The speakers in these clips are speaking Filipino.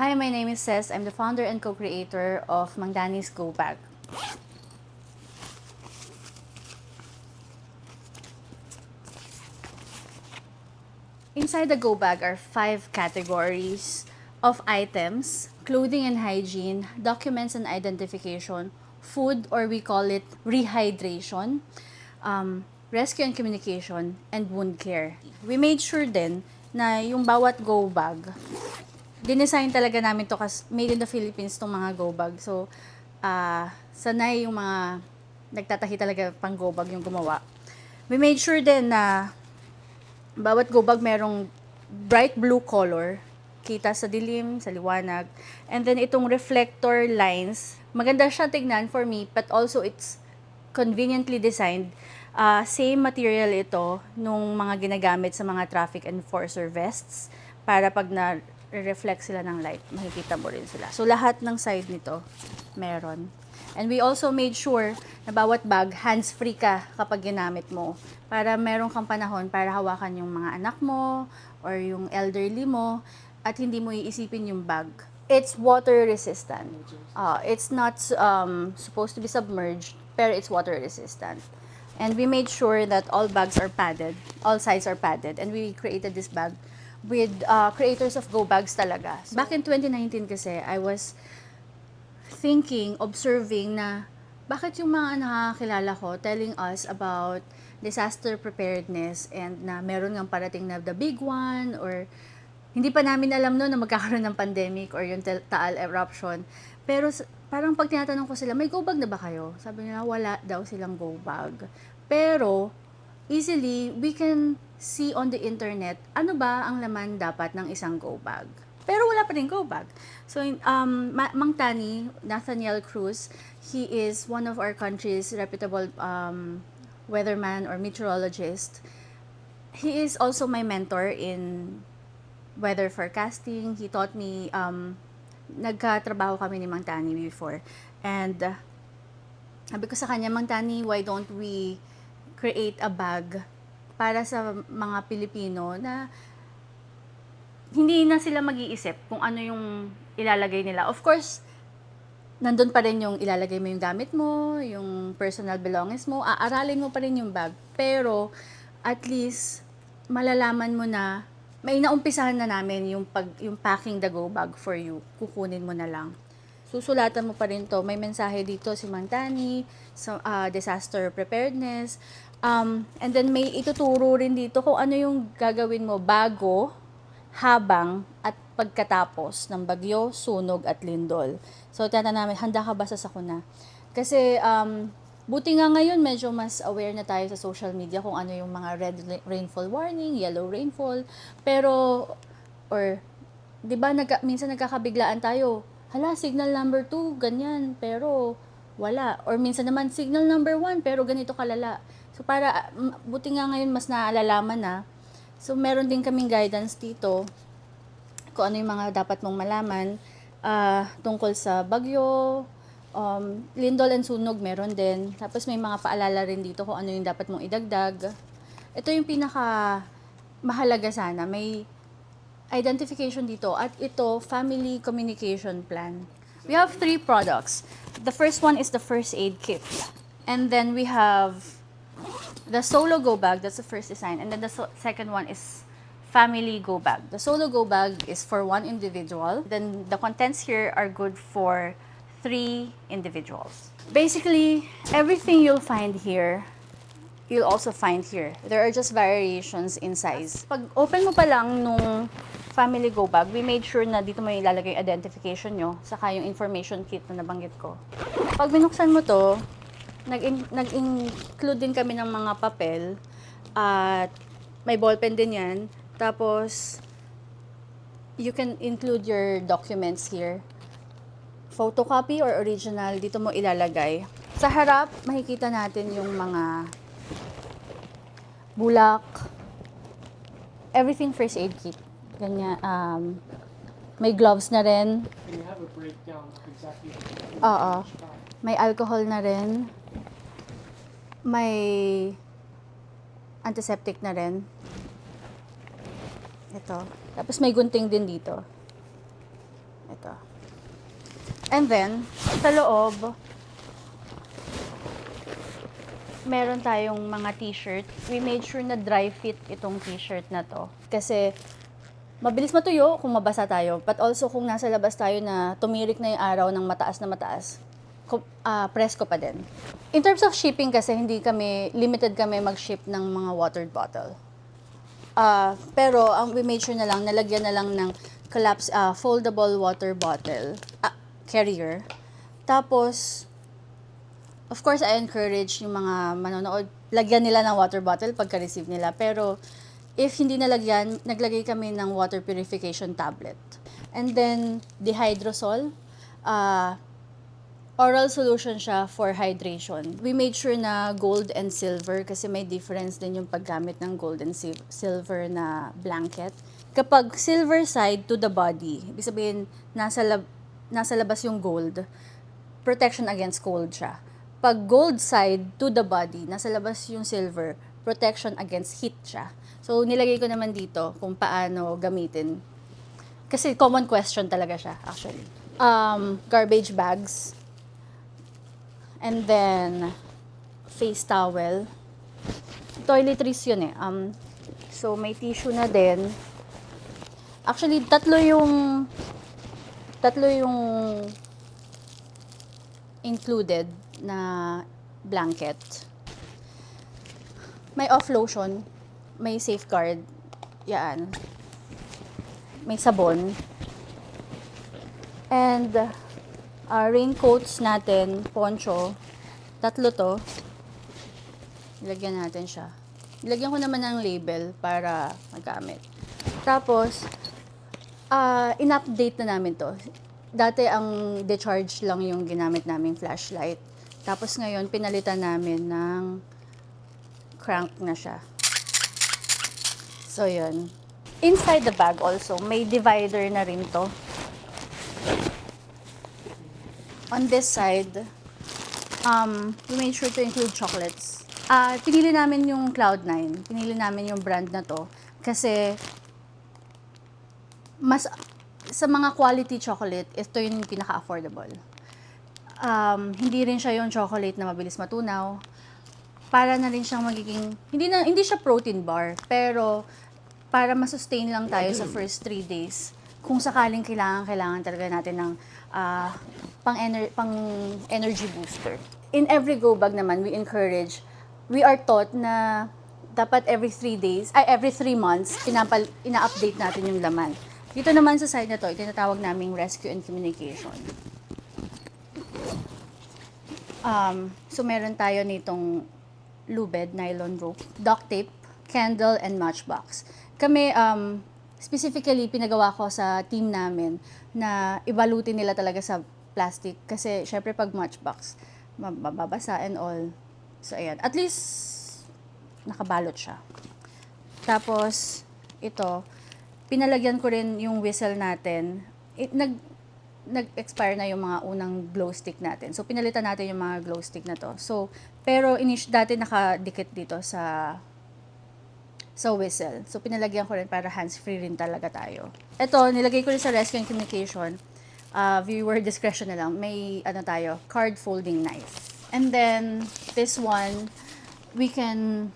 Hi, my name is Ces. I'm the founder and co-creator of Mangdani's Go Bag. Inside the Go Bag are five categories of items clothing and hygiene, documents and identification, food, or we call it rehydration, um, rescue and communication, and wound care. We made sure din na yung bawat Go Bag, dinesign talaga namin to kasi made in the Philippines tong mga Go Bag. So, ah sanay yung mga nagtatahi talaga pang Go Bag yung gumawa. We made sure din na bawat go bag merong bright blue color. Kita sa dilim, sa liwanag. And then itong reflector lines, maganda siya tignan for me, but also it's conveniently designed. Ah, same material ito nung mga ginagamit sa mga traffic enforcer vests para pag na reflect sila ng light, makikita mo rin sila. So lahat ng side nito meron. And we also made sure na bawat bag, hands-free ka kapag ginamit mo. Para meron kang panahon para hawakan yung mga anak mo or yung elderly mo at hindi mo iisipin yung bag. It's water resistant. Uh, it's not um, supposed to be submerged, pero it's water resistant. And we made sure that all bags are padded, all sides are padded. And we created this bag with uh, creators of Go Bags talaga. Back in 2019 kasi, I was thinking, observing na bakit yung mga nakakilala ko telling us about disaster preparedness and na meron ngang parating na the big one or hindi pa namin alam no na magkakaroon ng pandemic or yung Taal eruption. Pero parang pag tinatanong ko sila, may go bag na ba kayo? Sabi nila, wala daw silang go bag. Pero, easily, we can see on the internet, ano ba ang laman dapat ng isang go bag. Pero wala pa rin go bag. So, um, Ma- Mang Tani, Nathaniel Cruz, he is one of our country's reputable um, weatherman or meteorologist. He is also my mentor in weather forecasting. He taught me, um, nagkatrabaho kami ni Mang Tani before. And, uh, sabi ko sa kanya, Mang Tani, why don't we create a bag para sa mga Pilipino na hindi na sila mag-iisip kung ano yung ilalagay nila. Of course, nandun pa rin yung ilalagay mo yung gamit mo, yung personal belongings mo, aaralin mo pa rin yung bag. Pero, at least, malalaman mo na, may naumpisahan na namin yung, pag, yung packing the go bag for you. Kukunin mo na lang. Susulatan mo pa rin to. May mensahe dito si Mantani, sa ah, disaster preparedness. Um, and then may ituturo rin dito kung ano yung gagawin mo bago, habang at pagkatapos ng bagyo, sunog at lindol. So, tiyatan namin, handa ka ba sa sakuna? Kasi, um, buti nga ngayon, medyo mas aware na tayo sa social media kung ano yung mga red ra- rainfall warning, yellow rainfall. Pero, or, di ba, nagka, minsan nagkakabiglaan tayo, hala, signal number 2, ganyan, pero wala. Or minsan naman, signal number 1, pero ganito kalala. So, para, buti nga ngayon, mas naalalaman na, So, meron din kaming guidance dito kung ano yung mga dapat mong malaman ah, tungkol sa bagyo, um, lindol and sunog meron din. Tapos may mga paalala rin dito kung ano yung dapat mong idagdag. Ito yung pinaka mahalaga sana. May identification dito at ito family communication plan. We have three products. The first one is the first aid kit. And then we have the solo go bag, that's the first design. And then the so- second one is family go bag. The solo go bag is for one individual. Then the contents here are good for three individuals. Basically, everything you'll find here, you'll also find here. There are just variations in size. Pag open mo pa lang nung family go bag, we made sure na dito mo ilalagay identification nyo, saka yung information kit na nabanggit ko. Pag binuksan mo to, nag-include din kami ng mga papel at may ballpen din yan. Tapos, you can include your documents here. Photocopy or original, dito mo ilalagay. Sa harap, makikita natin yung mga bulak, everything first aid kit. Ganyan, um, may gloves na rin. And you have a breakdown exactly Oo. May alcohol na rin. May antiseptic na rin. Ito. Tapos may gunting din dito. Ito. And then, sa loob, meron tayong mga t-shirt. We made sure na dry fit itong t-shirt na to. Kasi, mabilis matuyo kung mabasa tayo. But also, kung nasa labas tayo na tumirik na yung araw ng mataas na mataas, ah, presko pa din. In terms of shipping kasi, hindi kami, limited kami mag-ship ng mga watered bottle. Ah, pero ang we made sure na lang, nalagyan na lang ng collapse, ah, foldable water bottle, ah, carrier. Tapos, of course, I encourage yung mga manonood, lagyan nila ng water bottle pagka-receive nila. Pero, if hindi nalagyan, naglagay kami ng water purification tablet. And then, dihydrosol, ah, oral solution siya for hydration. We made sure na gold and silver kasi may difference din yung paggamit ng gold and sil- silver na blanket. Kapag silver side to the body, ibig sabihin nasa, lab- nasa labas yung gold, protection against cold siya. Pag gold side to the body, nasa labas yung silver, protection against heat siya. So, nilagay ko naman dito kung paano gamitin. Kasi common question talaga siya, actually. Um, garbage bags, And then, face towel. Toiletries yun eh. Um, so, may tissue na din. Actually, tatlo yung tatlo yung included na blanket. May off lotion, may safeguard, yan. May sabon. And uh, raincoats natin, poncho, tatlo to. Ilagyan natin siya. Ilagyan ko naman ng label para magamit. Tapos, ah in-update na namin to. Dati ang decharge lang yung ginamit naming flashlight. Tapos ngayon, pinalitan namin ng crank na siya. So, yun. Inside the bag also, may divider na rin to. On this side, um, we made sure to include chocolates. Ah, pinili namin yung Cloud9. Pinili namin yung brand na to kasi mas sa mga quality chocolate, ito yung pinaka-affordable. Um, hindi rin siya yung chocolate na mabilis matunaw. Para na rin siyang magiging hindi na hindi siya protein bar, pero para ma-sustain lang tayo sa first three days. Kung sakaling kailangan kailangan talaga natin ng ah, pang, ener- pang energy booster. In every go bag naman, we encourage, we are taught na dapat every three days, ay every three months, pinapal, ina-update natin yung laman. Dito naman sa side na to, tinatawag naming rescue and communication. Um, so meron tayo nitong lubed, nylon rope, duct tape, candle, and matchbox. Kami, um, specifically, pinagawa ko sa team namin na ibalutin nila talaga sa plastic. Kasi, syempre, pag matchbox, mab- mababasa and all. So, ayan. At least, nakabalot siya. Tapos, ito, pinalagyan ko rin yung whistle natin. It, nag, nag-expire na yung mga unang glow stick natin. So, pinalitan natin yung mga glow stick na to. So, pero inish, dati nakadikit dito sa sa whistle. So, pinalagyan ko rin para hands-free rin talaga tayo. Ito, nilagay ko rin sa rescue and communication. Uh, viewer discretion na lang. May, ano tayo, card folding knife. And then, this one, we can,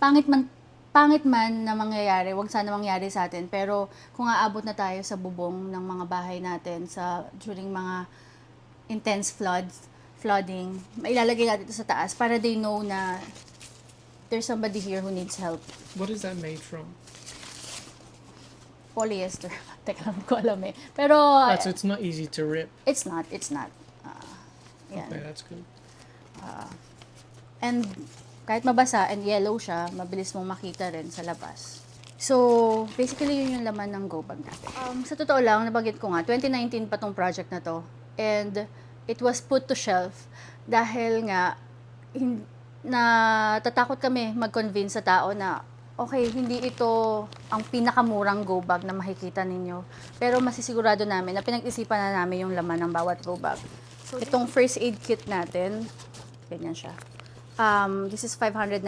pangit man, pangit man na mangyayari, wag sana mangyari sa atin, pero kung aabot na tayo sa bubong ng mga bahay natin sa during mga intense floods, flooding, mailalagay natin ito sa taas para they know na there's somebody here who needs help. What is that made from? Polyester. Teka lang, ko alam eh. Pero, Ah, so it's not easy to rip. it's not, it's not. Ah, yan. Okay, that's good. And kahit mabasa and yellow siya, mabilis mong makita rin sa labas. So, basically yun yung laman ng go bag natin. Um, sa totoo lang, nabanggit ko nga, 2019 pa tong project na to. And it was put to shelf dahil nga hin- na tatakot kami mag-convince sa tao na okay, hindi ito ang pinakamurang go bag na makikita ninyo. Pero masisigurado namin na pinag-isipan na namin yung laman ng bawat go bag. So, itong first aid kit natin, ganyan siya. Um, this is 599.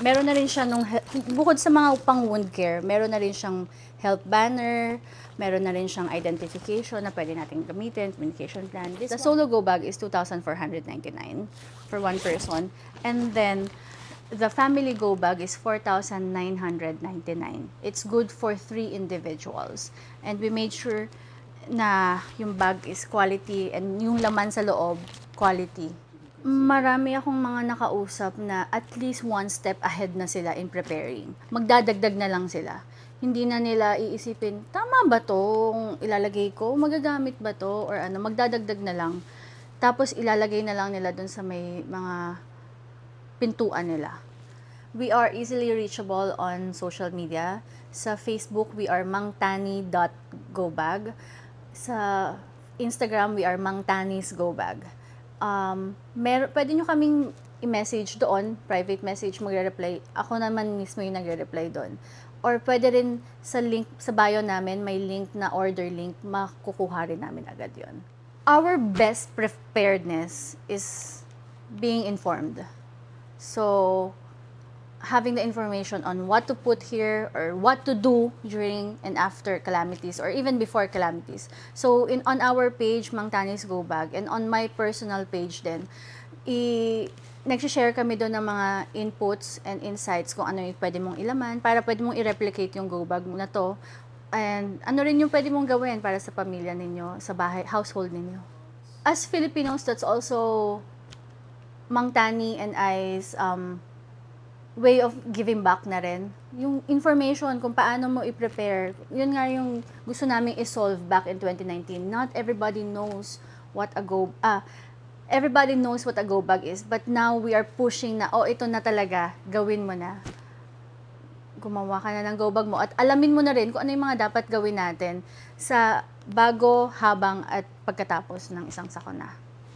meron na rin siya nung, bukod sa mga pang wound care, meron na rin siyang health banner, meron na rin siyang identification na pwede natin gamitin, communication plan. This the solo go bag is 2,499 for one person. And then, the family go bag is 4,999. It's good for three individuals. And we made sure na yung bag is quality and yung laman sa loob, quality. Marami akong mga nakausap na at least one step ahead na sila in preparing. Magdadagdag na lang sila. Hindi na nila iisipin, tama ba tong ilalagay ko? Magagamit ba to? Or ano, magdadagdag na lang. Tapos ilalagay na lang nila dun sa may mga pintuan nila. We are easily reachable on social media. Sa Facebook, we are mangtani.gobag. Sa Instagram, we are mangtanisgobag. Um, mer pwede nyo kaming i-message doon, private message, magre-reply. Ako naman mismo yung nagre-reply doon. Or pwede rin sa link, sa bio namin, may link na order link, makukuha rin namin agad yon. Our best preparedness is being informed. So, having the information on what to put here or what to do during and after calamities or even before calamities. So in on our page Mang Tanis Go Bag and on my personal page din, i nag-share kami doon ng mga inputs and insights kung ano yung pwede mong ilaman para pwede mong i-replicate yung go bag na to. And ano rin yung pwede mong gawin para sa pamilya ninyo, sa bahay, household ninyo. As Filipinos, that's also Mang Tani and I's um, way of giving back na rin. Yung information kung paano mo i-prepare, yun nga yung gusto namin i-solve back in 2019. Not everybody knows what a go ah everybody knows what a go bag is, but now we are pushing na oh ito na talaga, gawin mo na. Gumawa ka na ng go bag mo at alamin mo na rin kung ano yung mga dapat gawin natin sa bago, habang at pagkatapos ng isang sakuna.